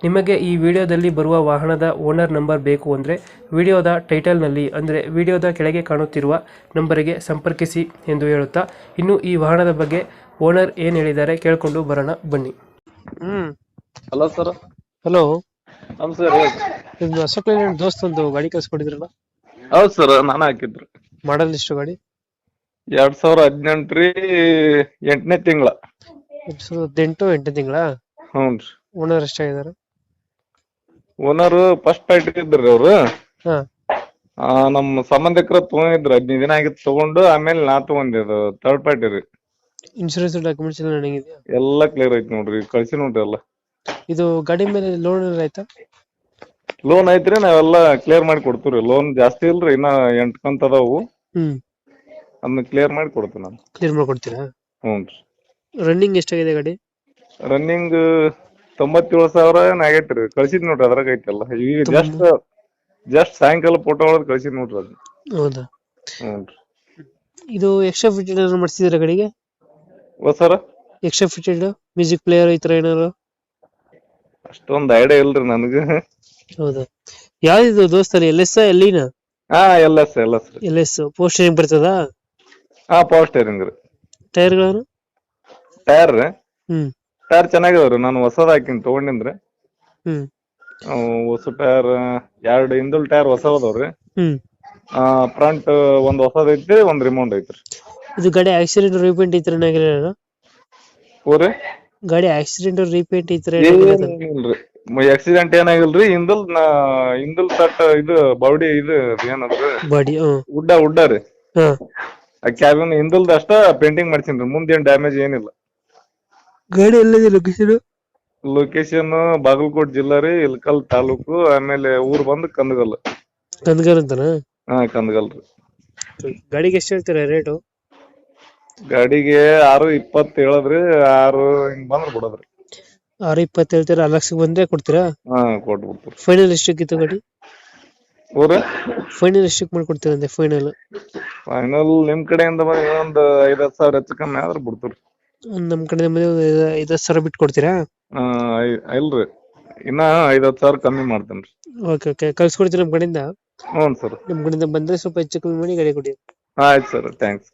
ನಿಮಗೆ ಈ ವಿಡಿಯೋದಲ್ಲಿ ಬರುವ ವಾಹನದ ಓನರ್ ನಂಬರ್ ಬೇಕು ಅಂದರೆ ವಿಡಿಯೋದ ಟೈಟಲ್ನಲ್ಲಿ ಅಂದರೆ ವಿಡಿಯೋದ ಕೆಳಗೆ ಕಾಣುತ್ತಿರುವ ನಂಬರಿಗೆ ಸಂಪರ್ಕಿಸಿ ಎಂದು ಹೇಳುತ್ತಾ ಇನ್ನು ಈ ವಾಹನದ ಬಗ್ಗೆ ಓನರ್ ಏನು ಹೇಳಿದ್ದಾರೆ ಕೇಳಿಕೊಂಡು ಬರೋಣ ಬನ್ನಿ. ಹ್ಮ್. Hello sir. ಹಲೋ. ನಮಸ್ಕಾರ ಸರ್ ನಿಮ್ದು ಅಶೋಕ್ ಲೇಲ್ಯಾಂಡ್ ದೋಸ್ತ್ ಒಂದು ಗಾಡಿ ಕಳ್ಸ್ಕೊಟ್ಟಿದ್ರಲ್ಲ ಹೌದ್ ಸರ್ ನಾನು ಹಾಕಿದ್ರು. ಮಾಡಲ್ ಎಷ್ಟು ಗಾಡಿ? ಎರಡ್ ಸಾವಿರ ಹದಿನೆಂಟು ರೀ ಎಂಟನೇ ತಿಂಗಳ. ಎರಡ್ ಸಾವಿರದ ಹದಿನೆಂಟು ಎಂಟನೇ ತಿಂಗಳ? ಹ್ಞೂ ರೀ ಓನರ್ ಎಷ್ಟಾಗಿದ್ದಾರೆ? ಓನರ್ ಫಸ್ಟ್ ಪಾರ್ಟಿ ಇದ್ರಿ ಅವ್ರು? ಹಾ. ಆ, ನಮ್ಮ ಸಂಬಂಧಿಕರ ತಗೊಂಡಿದ್ರು ಹದಿನೈದು ದಿನ ಆಗಿತ್ತು ತಗೊಂಡು ಆಮೇಲೆ ನಾ ತಗೊಂಡಿದ್ದು ಥರ್ಡ್ ಪಾರ್ಟಿ ರೀ. ಇನ್ಶೂರೆನ್ಸ್ ಡಾಕ್ಯುಮೆಂಟ್ಸ್ ಎಲ್ಲ ಇದೆಯಾ ಎಲ್ಲ ಕ್ಲಿಯರ್ ಐತಿ ನೋಡ್ರಿ ಕಳ್ಸಿ ನೋಡ್ರಿ ಎಲ್ಲ. ಇದು ಗಾಡಿ ಮೇಲೆ ಲೋನ್ ಆಯ್ತಾ? ಲೋನ್ ಐತ್ರಿ ನಾವೆಲ್ಲ ಕ್ಲಿಯರ್ ಮಾಡಿ ಕೊಡ್ತೀವಿ ಲೋನ್ ಜಾಸ್ತಿ ಇಲ್ರಿ ಇನ್ನ ಎಂಟ್ ಕಂತ ಅದಾವು. ಹ್ಮ್. ಅದನ್ನ ಕ್ಲಿಯರ್ ಮಾಡಿ ಕೊಡ್ತೀನಿ ನಾನು. ಕ್ಲಿಯರ್ ಮಾಡ್ಕೊಡ್ತೀರಾ? ಹ್ಞೂ ರೀ ರನ್ನಿಂಗ್ ಎಷ್ಟಾಗಿದೆ ಗಾಡಿ? ರನ್ನಿಂಗ್ ತೊಂಬತ್ತೇಳು ಸಾವಿರ ಏನ್ ಆಗೈತ್ರಿ? ಕಳ್ಸಿದ್ ನೋಡ್ರಿ ಅದ್ರಾಗ ಐತಲ್ಲ. ಈಗ ಜಸ್ಟ್ ಜಸ್ಟ್ ಸಾಯಂಕಾಲ ಫೋಟೋ ಒಳಗ್ ಕಳ್ಸಿದ್ ನೋಡ್ರಿ ಅದು ಹೌದಾ? ಇದು ಎಕ್ಸ್ಟ್ರಾ ಫಿಟೆಡ್ ಏನಾದ್ರು ಮಾಡಿಸಿದ್ರ ಗಾಡಿಗೆ ಓ sir? Extra fitted music player ಈ ತರ ಏನಾದ್ರು ಅಷ್ಟೊಂದ್ ಐಡಿಯಾ ಇಲ್ರಿ ನನಗೆ. ಹೌದಾ? ಯಾವ್ದಿದು ದೋಸ್ತಲ್ಲಿ ಎಲ್ ಎಸ್ ಎಲ್ಲಿನ ಹಾ ಎಲ್ಲ ಎಸ್ ಎಲ್ಲ ಎಲ್ ಎಸ್ ಪೋಸ್ಟ್ ಏನ್ ಬರ್ತದ? ಹಾ ಪವರ್ ಸ್ಟೇರಿಂಗ್ ರೀ. ಟೈರ್ಗಳನ್ನು ಟೈರ್ ಹ್ಮ್. ಟೈರ್ ಚೆನ್ನಾಗಿದಾವ್ರಿ. ನಾನು ಹೊಸದ ಹಾಕಿನ್ ತಗೊಂಡಿನ್ರಿ ಹ್ಮ್. ಅವು ಹೊಸ ಟೈರ್ ಎರಡು ಹಿಂದಲ್ ಟೈರ್ ಹೊಸದ ಅದಾವ್ರಿ ಹ್ಮ್ ಫ್ರಂಟ್ ಒಂದ್ ಹೊಸದ್ ಐತಿ ಒಂದ್ ರಿಮೌಂಡ್ ಐತ್ರಿ. ಇದು ಗಾಡಿ ಆಕ್ಸಿಡೆಂಟ್ ರೀಪೇಂಟ್ ಈ ತರ ಏನಾಗಿಲ್ಲ ಊರಿ? ಗಾಡಿ ಆಕ್ಸಿಡೆಂಟ್ ರೀಪೇಂಟ್ ಐತ್ರ ತರ ಏನಿಲ್ರಿ ಆಕ್ಸಿಡೆಂಟ್ ಏನಾಗಿಲ್ರಿ? ಹಿಂದಲ್ ಹಿಂದಲ್ ತಟ್ ಇದು ಬಾಡಿ ಇದು ಏನಂದ್ರೆ? ಬಾಡಿ ಹ್ಮ್. ಉಡ್ಡ ಉಡ್ಡ ರೀ. ಹಾ ಆ ಕ್ಯಾಬಿನ್ ಹಿಂದಲ್ದ ಅಷ್ಟ ಪೇಂಟಿಂಗ್ ಮಾಡ್ಸಿನ್ರಿ. ಮುಂದೇನ್ ಡ್ಯಾಮೇಜ್ ಏನಿಲ್ಲ. ಗಾಡಿ ಎಲ್ಲಿದೆ ಲೊಕೇಶನ್ ಲೊಕೇಶನ್ ಬಾಗಲಕೋಟ್ ಜಿಲ್ಲಾ ರೀ ಇಲ್ಕಲ್ ತಾಲೂಕು ಆಮೇಲೆ ಊರ್ ಬಂದು ಕಂದಗಲ್. ಕಂದಗಲ್ ಅಂತನಾ? ಹಾ ಕಂದಗಲ್ ರೀ. ಗಾಡಿಗೆ ಎಷ್ಟು ಹೇಳ್ತೀರಾ ರೇಟು ಗಾಡಿಗೆ ಆರು ಇಪ್ಪತ್ತ್ ಹೇಳದ್ರಿ ಆರು ಹಿಂಗ್ ಬಂದ್ರ ಬಿಡದ್ರಿ. ಆರು ಇಪ್ಪತ್ತು ಹೇಳ್ತೀರ ಆರು ಲಕ್ಷಕ್ಕೆ ಬಂದ್ರೆ ಕೊಡ್ತೀರಾ? ಹಾ ಕೊಟ್ಬಿಡ್ತೀರಿ ಫೈನಲ್ ಎಷ್ಟಕ್ಕಿತ್ತು ಗಾಡಿ? ಊರ? ಫೈನಲ್ ಎಷ್ಟಕ್ಕೆ ಮಾಡ್ಕೊಡ್ತೀರಾ ಅಂದೆ ಫೈನಲ್ ಫೈನಲ್ ನಿಮ್ ಕಡೆಯಿಂದ ಬಂದ್ ಒಂದ್ ಐದ್ ಹತ್ತ್ ಸಾವಿರ ಹೆಚ್ಚು ಕಮ್ಮಿ ಆದ್ರ ಬಿಡ್ತೀರಿ ನಮ್ ಕಡೆ ಐದ್ ಐದು ಐದು ಸಾವಿರ ಬಿಟ್ಟು ಕೊಡ್ತೀರಾ ಆ, ಐ- ಇಲ್ರಿ. ಇನ್ನ ಐದ್ ಹತ್ತ್ ಸಾವಿರ ಕಮ್ಮಿ ಮಾಡ್ತೇನ್ರಿ ಓಕೆ ಓಕೆ. ಕಳ್ಸ್ಕೊಡ್ತೀನಿ ನಮ್ ಕಡೆಯಿಂದ? ಹ್ಞೂ ಸರ್. ನಿಮ್ ಕಡೆಯಿಂದ ಬಂದ್ರೆ ಸ್ವಲ್ಪ ಹೆಚ್ಚು ಕಮ್ಮಿ ಮಾಡಿ ಗಾಡಿ ಕೊಡಿ. ಆಯ್ತು ಸರ್ ಥ್ಯಾಂಕ್ಸ್